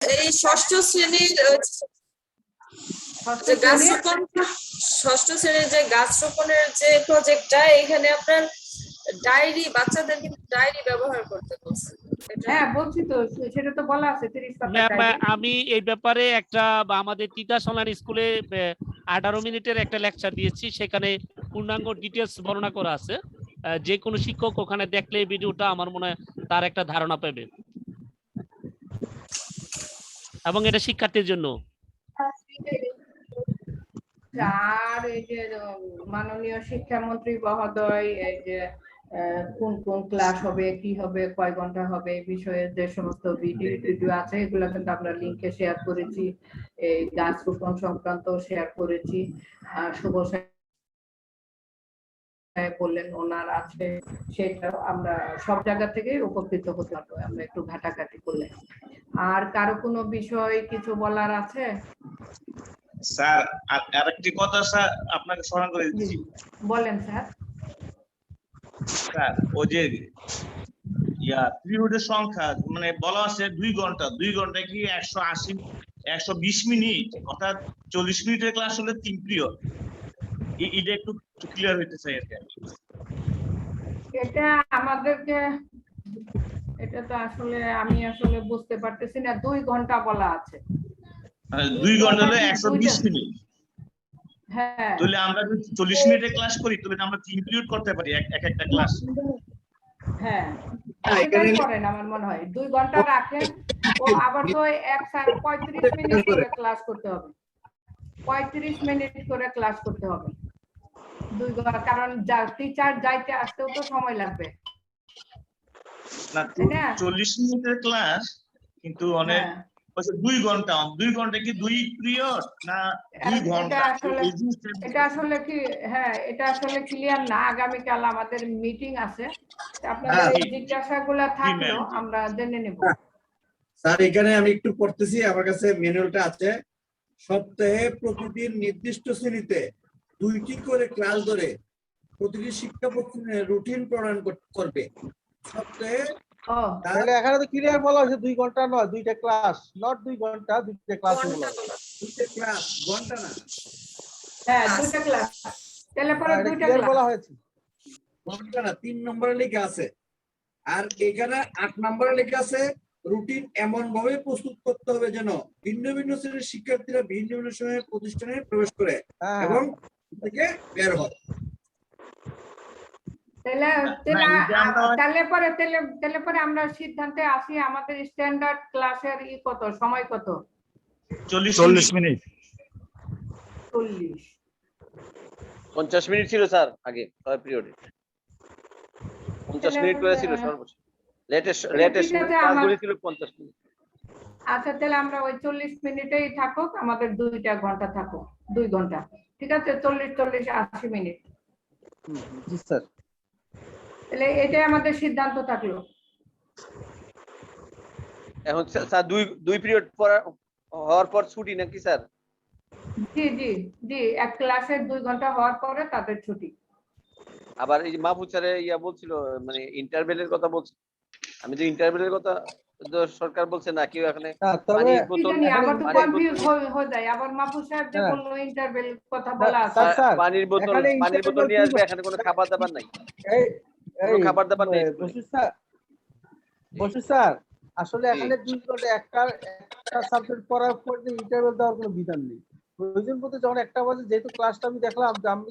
এই ষষ্ঠ শ্রেণির ষষ্ঠ গাছ শ্রেণীর- রোপণ ষষ্ঠ শ্রেণির যে গাছ রোপণের যে প্রজেক্টটা এখানে আপনার ডায়েরি বাচ্চাদের কিন্তু ডায়েরি ব্যবহার করতে বলছে। হ্যাঁ বলছি তো সেটা তো বলা আছে তিরিশ ম্যাম আমি এই ব্যাপারে একটা বা আমাদের তিতা সোনার স্কুলে আঠারো মিনিটের একটা লেকচার দিয়েছি সেখানে পূর্ণাঙ্গ ডিটেলস বর্ণনা করা আছে। যে কোনো শিক্ষক ওখানে দেখলে এই ভিডিওটা আমার মনে হয় তার একটা ধারণা পাবে। এবং এটা শিক্ষার্থীর জন্য। আর এই যে মাননীয় শিক্ষামন্ত্রী মহোদয় এই যে আহ, কোন কোন ক্লাস হবে কি হবে কয় ঘণ্টা হবে এই বিষয়ে যে সমস্ত ভিডিও টিডিও আছে এগুলো কিন্তু আমরা লিঙ্কে শেয়ার করেছি। এই গাছ রোপণ সংক্রান্ত শেয়ার করেছি। আর শুভ সাহেব বললেন ওনার আছে সেটা আমরা সব জায়গা থেকে উপকৃত হতে পারব আমরা একটু ঘাটাঘাটি করলে। আর কারও কোনো বিষয় কিছু বলার আছে? স্যার আরেকটি কথা স্যার আপনাকে স্মরণ করে দিচ্ছি। বলেন স্যার। স্যার ওই যে ইয়া পিরিয়ডের সংখ্যা মানে বলা আছে দুই ঘণ্টা দুই ঘণ্টা কি একশো আশি একশো বিশ মিনিট অর্থাৎ চল্লিশ মিনিটের ক্লাস হলে তিন পিরিয়ড এটা একটু ক্লিয়ার হইতে চাই আর কি এটা আমাদেরকে এটা তো আসলে আমি আসলে বুঝতে পারতেছি না দুই ঘণ্টা বলা আছে। মানে দুই ঘণ্টা হলে একশো বিশ মিনিট। হ্যাঁ। তাহলে আমরা যদি চল্লিশ মিনিটের ক্লাস করি তাহলে আমরা তিন পিরিয়ড করতে পারি এক এক একটা ক্লাস হ্যাঁ। হ্যাঁ, করেন আমার মনে হয়। দুই ঘণ্টা রাখেন ও আবার তো এক স্যার পঁয়ত্রিশ মিনিট করে ক্লাস করতে হবে। পঁয়ত্রিশ মিনিট করে ক্লাস করতে হবে। দুই ঘণ্টা কারণ যা টিচার যাইতে আসতেও তো সময় লাগবে? চল্লিশ মিনিটের ক্লাস কিন্তু অনেক হ্যাঁ। দুই ঘণ্টা দুই ঘণ্টা কি দুই পিরিয়ড না দুই ঘণ্টা? আসলে- এটা আসলে কি হ্যাঁ এটা আসলে ক্লিয়ার না। আগামীকাল আমাদের মিটিং আছে। আপনাদের হ্যাঁ। এই জিজ্ঞাসাগুলো থাকলেও আমরা জেনে নেব। স্যার এখানে আমি একটু পড়তেছি আমার কাছে ম্যানুয়ালটা আছে। সপ্তাহে প্রতিদিন নির্দিষ্ট শ্রেণীতে দুইটি করে ক্লাস ধরে প্রতিটি শিক্ষা প্রতিষ্ঠানে রুটিন প্রণয়ন করবে। সপ্তাহে তাহলে এখানে তো ক্লিয়ার বলা হয়েছে দুই ঘণ্টা নয় দুইটা ক্লাস নট দুই ঘণ্টা দুইটা ক্লাস বলা হয়েছে। দুইটা ক্লাস ঘণ্টা না। হ্যাঁ দুইটা ক্লাস তাহলে পরে দুইটা clear বলা হয়েছে। ঘণ্টা না তিন নম্বরে লেখা আছে। আর এখানে আট নম্বরে লেখা আছে রুটিন এমন ভাবে প্রস্তুত করতে হবে যেন ভিন্ন ভিন্ন শ্রেণির শিক্ষার্থীরা ভিন্ন ভিন্ন সময়ে প্রতিষ্ঠানে প্রবেশ করে হ্যাঁ। এবং থেকে বের হয়। তাহলে পরে তাহলে তাহলে পরে আমরা সিদ্ধান্তে আসি আমাদের স্ট্যান্ডার্ড ক্লাসের ই কত সময় কত? চল্লিশ চল্লিশ মিনিট। চল্লিশ। পঞ্চাশ মিনিট ছিল স্যার আগে ছয় পিরিয়ডে পঞ্চাশ মিনিট করে ছিল সর্বোচ্চ। লেটেস্ট লেটেস্ট ক্লাসগুলি ছিল পঞ্চাশ মিনিট। আচ্ছা তাহলে আমরা ওই চল্লিশ মিনিটেই থাকুক আমাদের দুইটা ঘণ্টা থাকুক দুই ঘণ্টা। ঠিক আছে? চল্লিশ চল্লিশ আশি মিনিট। স্যার। তাহলে এটাই আমাদের সিদ্ধান্ত থাকল। এখন স্যার- দুই দুই পিরিয়ড পড়া হওয়ার পর ছুটি নাকি স্যার? জি জি জি এক ক্লাসের দুই ঘণ্টা হওয়ার পরে তাদের ছুটি। আবার এই মাহফুজ স্যারে ইয়া বলছিল মানে ইন্টারভেলের কথা বলছে আমি যে ইন্টারভেলের কথা সরকার বলছে না কেউ এখানে পানির বোতল জানি আমার তো পানির বোতল- হয়ে যায়। আবার মাহফুজ সাহেব যে। বলল ইন্টারভেল কথা বলা আছে। স্যার, স্যার, পানির বোতল নিয়ে আসবে? এখানে কোনো খাবার দাবার নাই? খাবার দাবার নেই বসু স্যার বসু স্যার আসলে এখানে দুই ঘণ্টা একটা একটা সাবজেক্ট পড়ার পর যে ইন্টারভেল দেওয়ার কোনো বিধান নেই। প্রয়োজন বলতে যখন একটা বাজে যেহেতু ক্লাসটা আমি দেখলাম যে আমি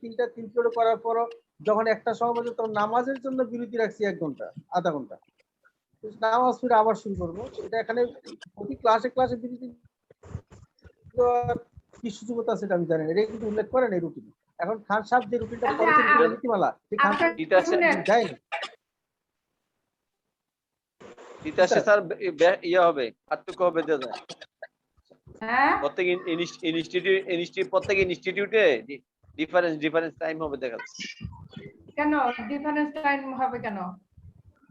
তিনটা তিন পিরিয়ড করার পরও যখন একটা সময় বাজে তখন নামাজের জন্য বিরতি রাখছি এক ঘণ্টা আধা ঘণ্টা। নামাজ ফিরে আবার শুরু করব। এটা এখানে প্রতি ক্লাসে ক্লাসে বিরতি কি সুযোগ আছে সেটা আমি জানি না। এটা কিন্তু উল্লেখ করেন এই রুটিন এখন খান সাহেব যে রুটিনটা আচ্ছা, করেছেন নীতিমালা। সেই খান আচ্ছা, তিতাসে স্যার ইয়ে হবে পার্থক্য হবে যায় হ্যাঁ? প্রত্যেক ইনস্টিটিউট ইনস্টিটিউট প্রত্যেক ইনস্টিটিউটে ডিফারেন্স ডিফারেন্স টাইম হবে দেখা যাচ্ছে কেন? ডিফারেন্স টাইম হবে কেন?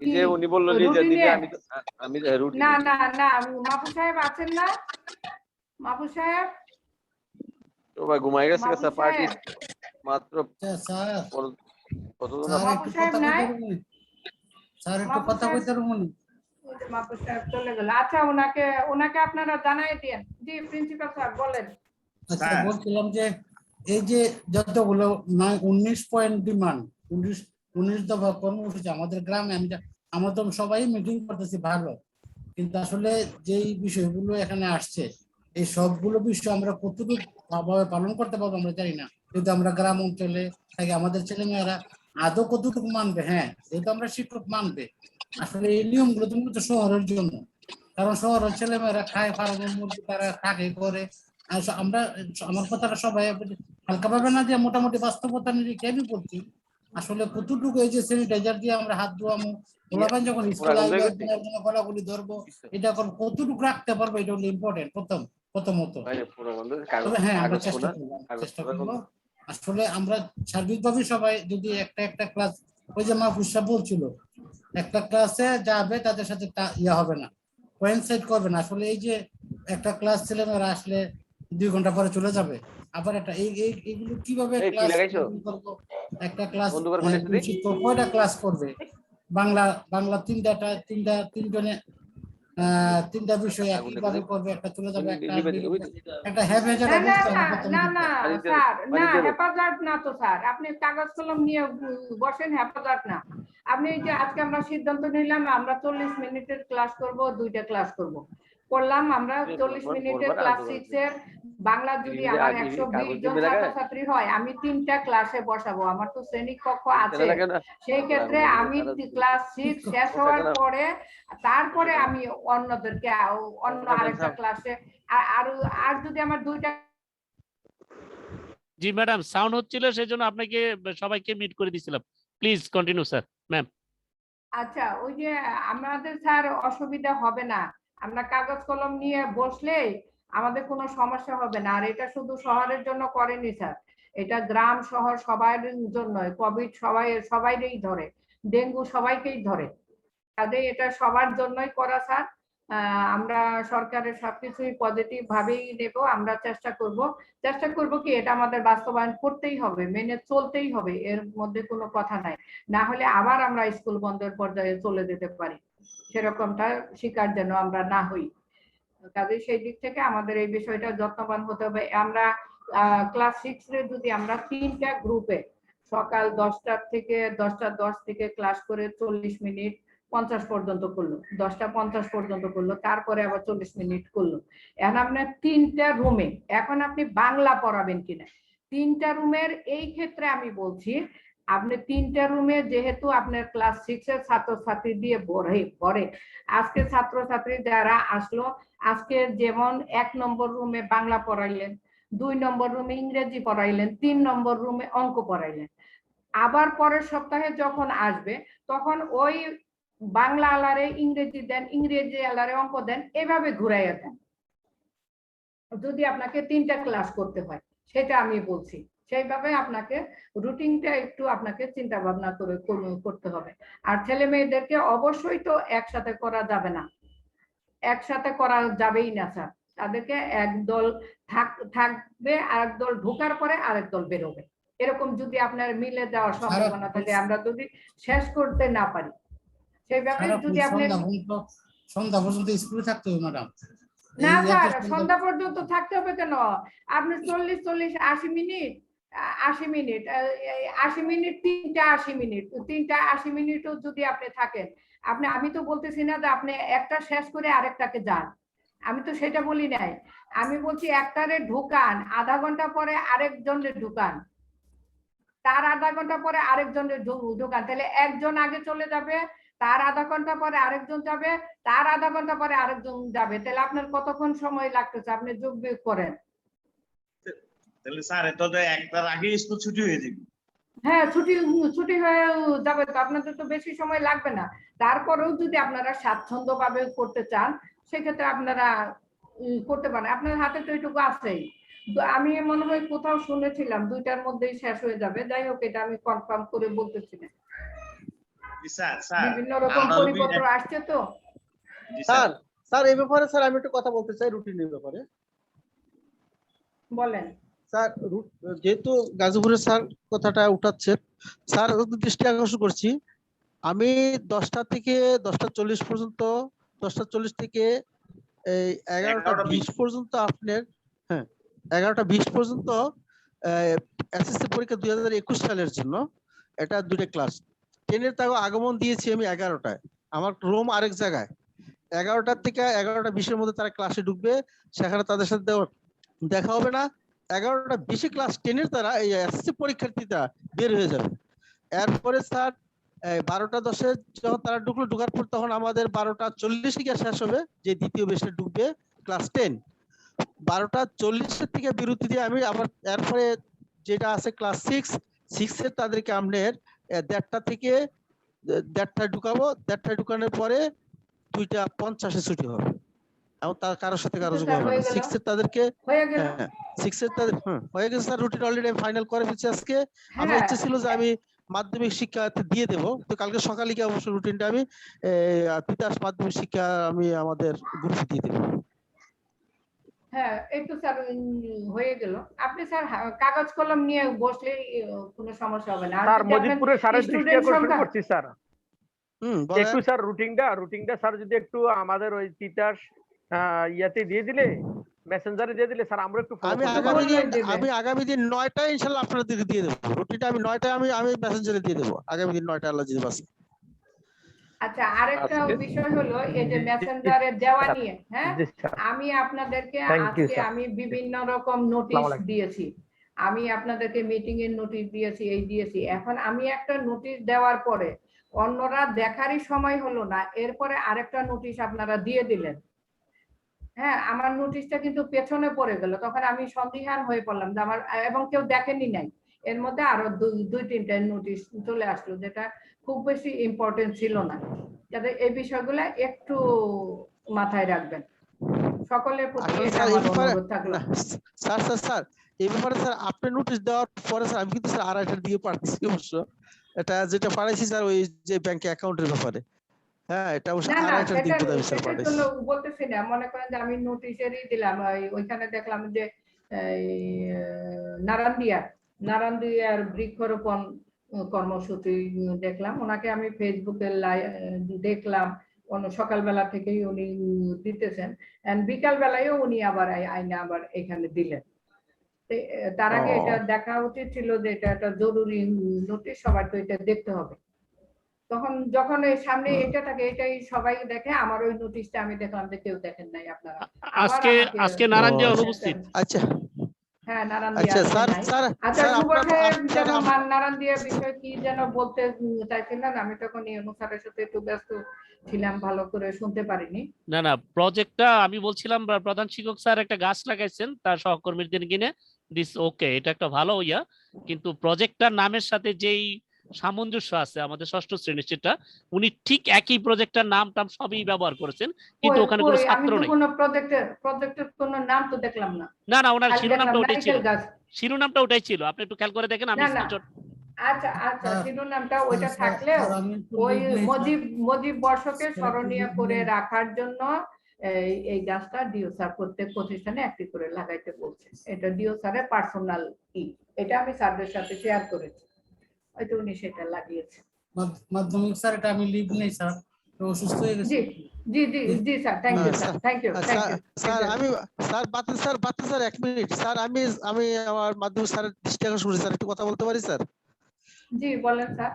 যে উনি বলল যে দিদি আমি আমি রুটিন না না না মাহফুজ সাহেব আছেন না? মাহফুজ সাহেব? সবাই ঘুমাই গেছে স্যার পার্টি? সাহেব। মাত্র স্যার। পর- কতজন স্যার মাহফুজ সাহেব নাই? স্যার একটু কথা কইতে পারব নি? ওই মাহফুজ সাহেব চলে গেল। আচ্ছা ওনাকে ওনাকে আপনারা জানাই দিন জি প্রিন্সিপাল স্যার বলেন। আচ্ছা হ্যাঁ। বলছিলাম যে এই যে যতগুলো নয় উনিশ পয়েন্ট ডিমান্ড উনিশ উনিশ দফা কর্মসূচি, আমাদের গ্রামে আমি আমরা তো সবাই মিটিং করতেছি ভালো কিন্তু আসলে যেই বিষয়গুলো এখানে আসছে, এই সবগুলো বিষয় আমরা কতটুকু পালন করতে পারব আমরা জানি না। কিন্তু আমরা গ্রাম অঞ্চলে থাকি, আমাদের ছেলেমেয়েরা আদৌ কতটুকু মানবে? হ্যাঁ যেহেতু আমরা শিক্ষক, মানবে। আসলে এই নিয়মগুলো তো মূলত শহরের জন্য। কারণ শহরের ছেলেমেয়েরা খায় ফার্মের মুরগি তারা থাকে, করে। আমরা আমার কথাটা সবাই হালকা ভাবে না যে মোটামুটি বাস্তবতা নিয়ে আমি বলছি? আসলে কতটুকু এই যে স্যানিটাইজার দিয়ে আমরা হাত ধোয়ামো গোলাপান যখন স্কুল আসবে গলাগুলি ধরবো এটা এখন কতটুকু রাখতে পারব এটা হলো ইম্পর্টেন্ট প্রথম প্রথমত। হ্যাঁ আমরা চেষ্টা করব চেষ্টা করব। আসলে আমরা সার্বিকভাবে সবাই যদি একটা একটা ক্লাস ওই যে মা পুষা বলছিল একটা ক্লাসে যাবে তাদের সাথে ইয়া হবে না কোয়েনসাইড করবে না। আসলে এই যে একটা ক্লাস ছেলেমেয়েরা আসলে দুই ঘণ্টা পরে চলে যাবে। আবার একটা এই এই- এইগুলো কীভাবে একটা ক্লাস। শিক্ষক কয়টা ক্লাস করবে? বাংলা বাংলা তিনটা তিনটা তিনজনে তিনটা বিষয় একইভাবে করবে একটা চলে যাবে একটা একটা হ্যাভে না যাবে না না স্যার না। হেফাজত না তো স্যার। আপনি কাগজ কলম নিয়ে বসেন হেফাজত না। আপনি যে আজকে আমরা সিদ্ধান্ত নিলাম আমরা চল্লিশ মিনিটের ক্লাস করব দুইটা ক্লাস করব। করলাম আমরা চল্লিশ মিনিটের ক্লাস সিক্স এর বাংলা যদি আমার একশো বিশ জন ছাত্রছাত্রী হয় আমি তিনটা ক্লাসে বসাবো আমার তো শ্রেণি কক্ষ আছে? সেই ক্ষেত্রে আমি ক্লাস সিক্স শেষ হওয়ার পরে তারপরে আমি অন্যদেরকে অন্য আরেকটা ক্লাসে আর- আর আর যদি আমার দুইটা জি ম্যাডাম সাউন্ড হচ্ছিল সেই জন্য আপনাকে সবাইকে মিট করে দিছিলাম। প্লিজ কন্টিনিউ স্যার ম্যাম আচ্ছা ওই যে আমাদের স্যার অসুবিধা হবে না। আমরা কাগজ কলম নিয়ে বসলে আমাদের কোনো সমস্যা হবে না। আর এটা শুধু শহরের জন্য করেনি স্যার। এটা গ্রাম, শহর সবার জন্য কোভিড সবাই, সবাইকেই ধরে। ডেঙ্গু সবাইকেই ধরে। কাজে এটা সবার জন্যই করা স্যার। আমরা সরকারের সবকিছুই পজিটিভ ভাবেই নেব। আমরা চেষ্টা করব। চেষ্টা করব কি এটা আমাদের বাস্তবায়ন করতেই হবে, মেনে চলতেই হবে। এর মধ্যে কোনো কথা নাই। না হলে আবার আমরা স্কুল বন্ধের পর্যায়ে চলে যেতে পারি। সেরকমটা শিকার যেন আমরা না হই। কাজে সেই দিক থেকে আমাদের এই বিষয়টা যত্নবান হতে হবে। আমরা ক্লাস সিক্স এ যদি আমরা তিনটা গ্রুপে সকাল দশটার থেকে, দশটা দশ থেকে ক্লাস করে চল্লিশ মিনিট পঞ্চাশ পর্যন্ত করল, দশটা পঞ্চাশ পর্যন্ত করল, তারপরে আবার চল্লিশ মিনিট করল। এখন আপনার তিনটা রুমে এখন আপনি বাংলা পড়াবেন কিনা? তিনটা রুমের এই ক্ষেত্রে আমি বলছি আপনি তিনটা রুমে যেহেতু আপনার ক্লাস সিক্স এর ছাত্রছাত্রী দিয়ে ভরে ভরে আজকে ছাত্রছাত্রী যারা আসলো, আজকে যেমন এক নম্বর রুমে বাংলা পড়াইলেন, দুই নম্বর রুমে ইংরেজি পড়াইলেন, তিন নম্বর রুমে অঙ্ক পড়াইলেন। আবার পরের সপ্তাহে যখন আসবে, তখন ওই বাংলা আলারে ইংরেজি দেন, ইংরেজি আলারে অঙ্ক দেন, এভাবে ঘুরাইয়া দেন। যদি আপনাকে তিনটা ক্লাস করতে হয়, সেটা আমি বলছি। সেইভাবে আপনাকে রুটিনটা একটু আপনাকে চিন্তা ভাবনা করে করতে হবে। আর ছেলে মেয়েদেরকে অবশ্যই তো একসাথে করা যাবে না। একসাথে করা যাবেই না স্যার। তাদেরকে একদল থাক থাকবে আরেক দল ঢোকার পরে আরেক দল বেরোবে। এরকম যদি আপনার মিলে যাওয়ার সম্ভাবনা থাকে আমরা যদি শেষ করতে না পারি। সেইভাবে সারাক্ষণ যদি আপনি সন্ধ্যা পর্যন্ত স্কুলে থাকতে হবে ম্যাডাম। না স্যার সন্ধ্যা পর্যন্ত থাকতে হবে কেন? আপনি চল্লিশ চল্লিশ আশি মিনিট আশি মিনিট আশি মিনিট, তিনটা আশি মিনিট, তিনটা আশি মিনিটও যদি আপনি থাকেন, আপনি, আমি তো বলতেছি না যে আপনি একটা শেষ করে আরেকটাকে যান, আমি তো সেটা বলি নাই, আমি বলছি একটারে ঢুকান, আধা ঘণ্টা পরে আরেকজনের ঢুকান, তার আধা ঘণ্টা পরে আরেকজনের ঢুকান, তাহলে একজন আগে চলে যাবে, তার আধা ঘণ্টা পরে আরেকজন যাবে, তার আধা ঘণ্টা পরে আরেকজন যাবে, তাহলে আপনার কতক্ষণ সময় লাগতেছে? আপনি যোগ বিয়োগ করেন। তাহলে স্যার এটা তো একটার আগে স্কুল ছুটি হয়ে যাবে। হ্যাঁ ছুটি ছুটি হয়ে যাবে তো আপনাদের তো বেশি সময় লাগবে না। তারপরেও যদি আপনারা স্বাচ্ছন্দ্য ভাবে করতে চান সেক্ষেত্রে আপনারা করতে পারেন। আপনার হাতে তো এইটুকু আছেই। আমি মনে হয় কোথাও শুনেছিলাম দুইটার মধ্যেই শেষ হয়ে যাবে। যাই হোক এটা আমি কনফার্ম করে বলতেছি না জি, স্যার স্যার বিভিন্ন রকম পরিপত্র আসছে তো? স্যার স্যার এই ব্যাপারে স্যার আমি একটু কথা বলতে চাই রুটিনের ব্যাপারে। বলেন। স্যার যেহেতু গাজীপুরের স্যার কথাটা উঠাচ্ছেন স্যার দৃষ্টি আকর্ষণ করছি। আমি দশটা থেকে দশটা চল্লিশ পর্যন্ত দশটা চল্লিশ থেকে এই এগারোটা বিশ পর্যন্ত আপনার হ্যাঁ এগারোটা বিশ পর্যন্ত এসএসসি পরীক্ষা দুই হাজার একুশ সালের জন্য। এটা দুটো ক্লাস। টেনের তাও আগমন দিয়েছি আমি এগারোটায়। আমার রুম আরেক জায়গায়। এগারোটার থেকে এগারোটা বিশের মধ্যে তারা ক্লাসে ঢুকবে। সেখানে তাদের সাথে দেখা হবে না। এগারোটা বেশি ক্লাস টেনের তারা এই এসএসসি পরীক্ষার্থীরা বের হয়ে যাবে। এরপরে স্যার বারোটা দশে যখন তারা ঢুকলো, ঢুকার পর তখন আমাদের বারোটা চল্লিশে গিয়ে শেষ হবে, যে দ্বিতীয় বেশে ঢুকবে ক্লাস টেন বারোটা চল্লিশের থেকে বিরতি দিয়ে আমি আবার এরপরে যেটা আছে ক্লাস সিক্স সিক্সের তাদেরকে আপনার দেড়টা থেকে দেড়টায় ঢুকাবো। দেড়টায় ঢুকানোর পরে দুইটা পঞ্চাশে ছুটি হবে। এবং তার কারোর সাথে কারও যোগ হবে হয়ে না সিক্স এর তাদেরকে হয়ে গেল। সিক্স এর তাদের গেছে স্যার রুটিন অলরেডি ফাইনাল করে ফেলছি আজকে। আমার হ্যাঁ। ইচ্ছে ছিল যে আমি মাধ্যমিক শিক্ষা দিয়ে দেব। তো কালকে সকালে গিয়ে অবশ্য রুটিনটা আমি তিতাস মাধ্যমিক শিক্ষা আমি আমাদের গ্রুপে দিয়ে দেবো। হ্যাঁ তো স্যার হয়ে গেল। আপনি স্যার কাগজ কলম নিয়ে বসলেই আহ, কোনো সমস্যা হবে না। স্যার মজিদপুরে স্যারের দৃষ্টি আকর্ষণ করছি স্যার। হুম একটু স্যার রুটিনটা রুটিনটা স্যার যদি একটু আমাদের ওই তিতাস ইয়াতে দিয়ে দিলে মেসেঞ্জারে দিয়ে দিলে স্যার আমরা একটু আমি আগামী দিন আমি আগামী দিন নয়টায় ইনশাল্লাহ আপনাদেরকে দিয়ে দেবো। রুটিনটা আমি নয়টায় আমি আমি মেসেঞ্জারে দিয়ে দেবো। আগামী দিন নয়টা আল্লাহ যদি বাসে। আচ্ছা আরেকটা বিষয় হলো এই যে মেসেঞ্জারে দেওয়া নিয়ে হ্যাঁ? আমি আপনাদেরকে আজকে আমি বিভিন্ন রকম নোটিশ দিয়েছি। আমি আপনাদেরকে মিটিং এর নোটিশ দিয়েছি এই দিয়েছি। এখন আমি একটা নোটিশ দেওয়ার পরে অন্যরা দেখারই সময় হলো না এরপরে আরেকটা নোটিশ আপনারা দিয়ে দিলেন। হ্যাঁ আমার নোটিশটা কিন্তু পেছনে পড়ে গেল। তখন আমি সন্দিহান হয়ে পড়লাম যে আমার এবং কেউ দেখেনি নাই। এর মধ্যে আরও দুই দুই তিনটা নোটিশ চলে আসলো যেটা খুব বেশি ইম্পর্টেন্ট ছিল না। যাতে এই বিষয়গুলো একটু মাথায় রাখবেন। সকলের প্রতি থাকল। স্যার স্যার স্যার এই ব্যাপারে স্যার আপনি নোটিশ দেওয়ার পরে স্যার আমি কিন্তু স্যার আড়াইটার দিয়ে পাঠাচ্ছি অবশ্য। এটা যেটা পাঠাইছি স্যার ওই যে ব্যাংকে অ্যাকাউন্টের ব্যাপারে। হ্যাঁ এটা অবশ্য দিক আমি স্যার পাঠাইছি বলতেছি না। মনে করেন যে আমি নোটিশেরই দিলাম ওইখানে দেখলাম যে নারান্দিয়ার বৃক্ষরোপণ কর্মসূচি দেখলাম। ওনাকে আমি ফেসবুকে দেখলাম। সকালবেলা থেকেই উনি দিতেছেন। এন্ড বিকাল বেলায়ও উনি আবার আইনে আবার এখানে দিলেন। তার আগে এটা দেখা উচিত ছিল যে এটা একটা জরুরি নোটিশ সবার তো এটা দেখতে হবে। তখন যখন সামনে এটা থাকে এটাই সবাই দেখে আমার ওই নোটিশটা আমি দেখলাম যে কেউ দেখেন নাই আপনারা। আজকে আজকে নারায়ণজিয়া ও, অনুপস্থিত। আচ্ছা। হ্যাঁ নারায়ণ আচ্ছা স্যার স্যার আচ্ছা স্যার শুভ আপনার সাহেব আপনার যেন নারায়ণ দিয়া বিষয় কি যেন বলতে উম, চাইছিলেন আমি তখন অনুসারের সাথে একটু ব্যস্ত ছিলাম ভালো করে শুনতে পারিনি। না না প্রজেক্টটা আমি বলছিলাম প্রধান শিক্ষক স্যার একটা গাছ লাগাইছেন তার সহকর্মীদের কিনে দিস ওকে এটা একটা ভালো ইয়া। কিন্তু প্রজেক্টটার নামের সাথে যেই সামঞ্জস্য আছে আমাদের ষষ্ঠ শ্রেণির সেটা। উনি ঠিক একই প্রজেক্টের নাম টাম সবই ব্যবহার করেছেন কিন্তু ওখানে কোনো ছাত্র নেই। কোনো প্রজেক্টের প্রজেক্টের কোনো নাম তো দেখলাম না। না না ওনার শিরোনামটা দেখলাম ওটাই ছিল। শিরোনামটা ওটাই ছিল। আপনি একটু খেয়াল করে দেখেন আমি। আচ্ছা আচ্ছা শিরোনামটা ওইটা থাকলেও আমি একটু ওই। মজিব মজিব বর্ষকে স্মরণীয় করে রাখার জন্য এই এই গাছটা ডিও স্যার প্রত্যেক প্রতিষ্ঠানে একটি করে লাগাইতে বলছে। এটা ডিও স্যারের পার্সোনাল ই। এটা আমি স্যারদের সাথে শেয়ার করেছি। হয়তো উনি সেটা লাগিয়েছেন মাধ্যমিক স্যার এটা আমি লিভ নেই স্যার তো অসুস্থ হয়ে গেছি জি জি জি sir thank you sir. Thank you sir sir আমি স্যার বাতি স্যার বাতি স্যার এক মিনিট স্যার আমি আমি আমার মাধ্যমিক স্যার দৃষ্টি আকর্ষণ করি স্যার একটু কথা বলতে পারি স্যার জি বলেন স্যার।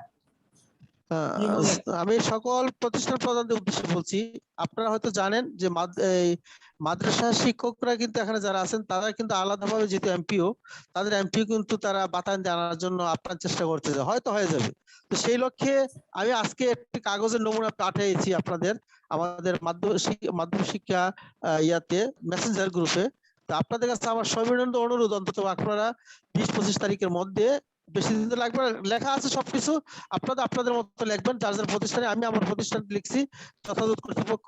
আমি সকল প্রতিষ্ঠান প্রধানদের উদ্দেশ্যে বলছি আপনারা হয়তো জানেন যে মাদ্রাসা শিক্ষকরা কিন্তু এখানে যারা আছেন তারা কিন্তু আলাদাভাবে যেহেতু এমপিও তাদের এমপিও কিন্তু তারা বাতায়ন জানার জন্য আপনার চেষ্টা করতেছে হয়তো হয়ে যাবে। তো সেই লক্ষ্যে আমি আজকে একটি কাগজের নমুনা পাঠিয়েছি আপনাদের আমাদের মাধ্যমিক শিক- মাধ্যমিক শিক্ষা ইয়াতে মেসেঞ্জার গ্রুপে তো আপনাদের কাছে আমার সবিনন্দ অনুরোধ অন্তত আপনারা বিশ পঁচিশ তারিখের মধ্যে বেশি দিন তো লাগবে লেখা আছে সবকিছু। আপনারা আপনাদের মতো লিখবেন যার যার প্রতিষ্ঠানে। আমি আমার প্রতিষ্ঠান লিখছি যথাযথ কর্তৃপক্ষ।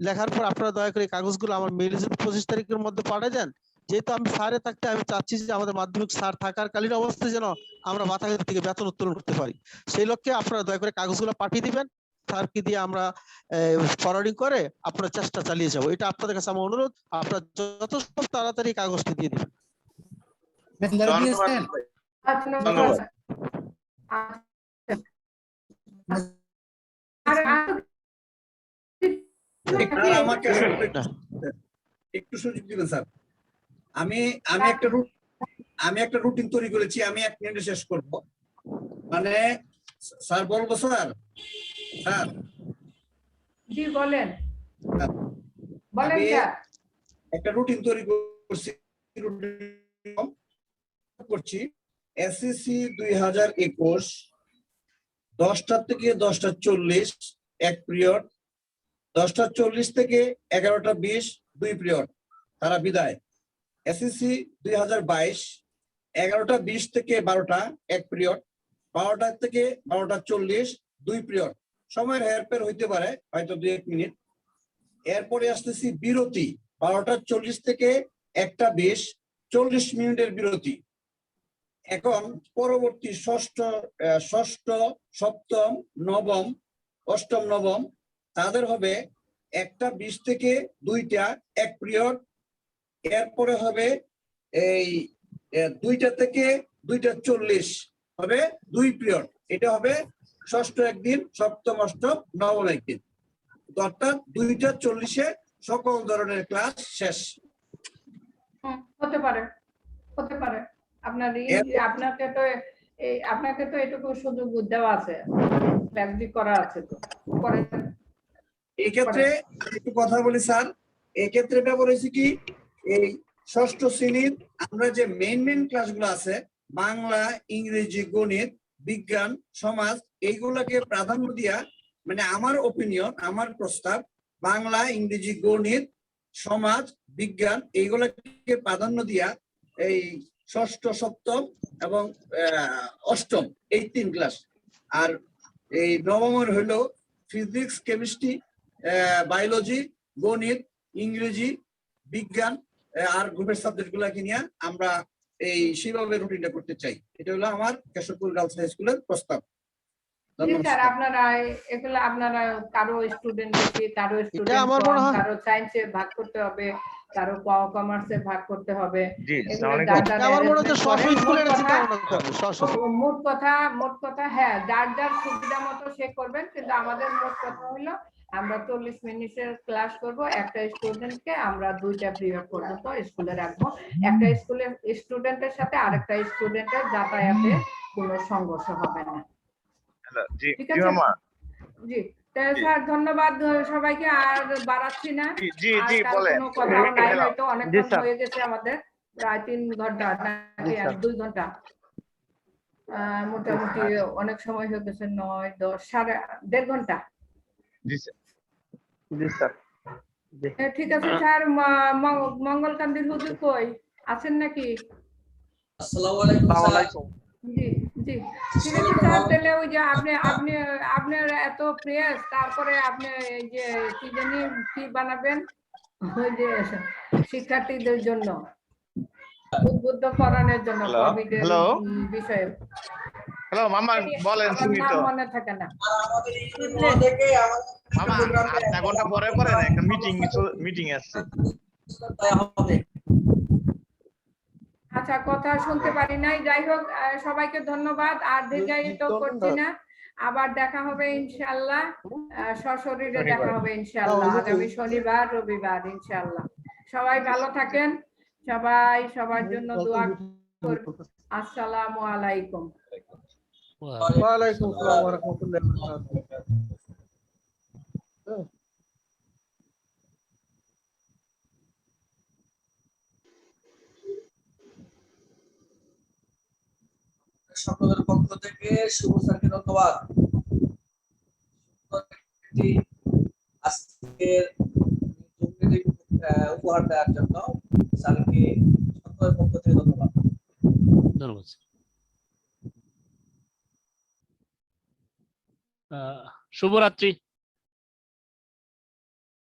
লেখার পর আপনারা দয়া করে কাগজগুলো আমার মেইলে যদি পঁচিশ তারিখের মধ্যে পাঠিয়ে দেন যেহেতু আমি স্যারে থাকতে আমি চাচ্ছি যে আমাদের মাধ্যমিক স্যার থাকার কালীন অবস্থায় যেন আমরা বাতাঘাট থেকে বেতন উত্তোলন করতে পারি। সেই লক্ষ্যে আপনারা দয়া করে কাগজগুলো পাঠিয়ে দিবেন। স্যারকে দিয়ে আমরা ফরওয়ার্ডিং করে আপনার চেষ্টা চালিয়ে যাব। এটা আপনাদের কাছে আমার অনুরোধ। আপনারা যত সম্ভব তাড়াতাড়ি কাগজটি দিয়ে দিবেন। ধন্যবাদ। আমাকে একটু সুযোগ দিবেন স্যার। আমি আমি একটা রুট আমি একটা রুটিন তৈরি করেছি আমি এক মিনিটে শেষ করব। মানে স্যার বলব স্যার? স্যার? জি বলেন। বলেন আমি- স্যার। একটা রুটিন তৈরি করছি করছি। এসএসসি দুই হাজার একুশ, দশটা থেকে দশটা চল্লিশ, এক পিরিয়ড, দশটা চল্লিশ থেকে এগারোটা বিশ, দুই পিরিয়ড। তারা বিদায়। এসএসসি দুই হাজার বাইশ, এগারোটা বিশ থেকে বারোটা, এক পিরিয়ড, বারোটা থেকে বারোটা চল্লিশ, দুই পিরিয়ড। সময়ের হেরফের হইতে পারে, হয়তো দুই এক মিনিট। এরপরে আসতেছি বিরতি, বারোটা চল্লিশ থেকে একটা বিশ, চল্লিশ মিনিটের বিরতি। এখন পরবর্তী ষষ্ঠ ষষ্ঠ, সপ্তম, নবম, অষ্টম, নবম, তাদের হবে একটা বিশ থেকে দুইটা, এক পিরিয়ড এরপরে হবে এই দুইটা থেকে দুইটা চল্লিশ, হবে দুই পিরিয়ড এটা হবে ষষ্ঠ একদিন, সপ্তম, অষ্টম, নবম একদিন। অর্থাৎ দুইটা চল্লিশে সকল ধরনের ক্লাস শেষ। হতে পারে হতে পারে। আপনার আপনাকে তো এই আপনাকে তো এটুকু সুযোগ দেওয়া আছে করা আছে তো। ক্ষেত্রে একটু কথা বলি স্যার। এই ক্ষেত্রে ব্যাপার হয়েছে কি এই ষষ্ঠ শ্রেণির আমরা যে মেইন মেইন ক্লাসগুলো আছে বাংলা ইংরেজি গণিত বিজ্ঞান সমাজ এইগুলাকে প্রাধান্য দিয়া মানে আমার ওপিনিয়ন আমার প্রস্তাব বাংলা ইংরেজি গণিত সমাজ বিজ্ঞান এইগুলাকে প্রাধান্য দিয়া এই ষষ্ঠ সপ্তম এবং আহ, অষ্টম এই তিন ক্লাস আর এই নবমের হলো ফিজিক্স কেমিস্ট্রি বায়োলজি গণিত ইংরেজি বিজ্ঞান আর গ্রুপের সাবজেক্ট গুলাকে নিয়ে আমরা এই সেভাবে রুটিনটা করতে চাই। এটা হলো আমার কেশবপুর গার্লস হাই স্কুলের প্রস্তাব। স্যার আপনারা এগুলো আপনারা কারও স্টুডেন্ট কারও স্টুডেন্ট কারও সায়েন্সে ভাগ করতে হবে। কারও কমার্সে ভাগ করতে হবে। মনে মোট কথা- মোট কথা হ্যাঁ যার যার সুবিধা মতো সে করবেন কিন্তু আমাদের মোট কথা হলো আমরা চল্লিশ মিনিটের ক্লাস করব একটা স্টুডেন্টকে আমরা দুইটা পিরিয়ড পর্যন্ত স্কুলে রাখব। একটা স্কুলের স্টুডেন্টের সাথে আরেকটা স্টুডেন্টের যাতায়াতে কোনো সংঘর্ষ হবে না। জি ঠিক জি আছে? জি। তা স্যার ধন্যবাদ সবাইকে আর বাড়াচ্ছি না। জি জি বলেন। হয়তো স্যার। হয়ে গেছে আমাদের প্রায় তিন ঘণ্টা নাকি দুই ঘণ্টা। আহ, মোটামুটি অনেক সময় হয়ে গেছে নয় দশ সাড়ে দেড় ঘণ্টা। জি স্যার। জি স্যার। জি। এ, ঠিক আছে স্যার ম- ম- মঙ্গলকান্দির হুজুর কই? আছেন নাকি? আসসালামু আলাইকুম জি। জি। ঠিক আছে স্যার তাহলে ওই যে আপনি আপনি আপনার এত প্রেস তারপরে আপনি এই যে কি জানি কি বানাবেন? ওই যে শিক্ষার্থীদের জন্য উদ্বুদ্ধ করানোর জন্য Hello? কোভিডের বিষয়ে। হ্যালো মামা বলেন আমার তো মনে থাকে না। মামা আধা ঘণ্টা পরে পরে একটা মিটিং মিটিং আসছে। আচ্ছা কথা শুনতে পারি নাই। যাই হোক সবাইকে ধন্যবাদ। আর দীর্ঘায়িত করছি না। আবার দেখা হবে ইনশাল্লাহ সশরীরে দেখা হবে ইনশাল্লাহ আগামী শনিবার রবিবার ইনশাল্লাহ সবাই ভালো থাকেন। সবাই সবার জন্য দোয়া করবেন আসসালামু আলাইকুম। ওয়ালাইকুম আসসালাম ওয়া রাহমাতুল্লাহি ওয়া বারাকাতুহু। সকলের পক্ষ থেকে শুভ স্যারকে ধন্যবাদ। আজকের উপহার দেওয়ার জন্য স্যারকে সকলের পক্ষ থেকে ধন্যবাদ। ধন্যবাদ শুভরাত্রি।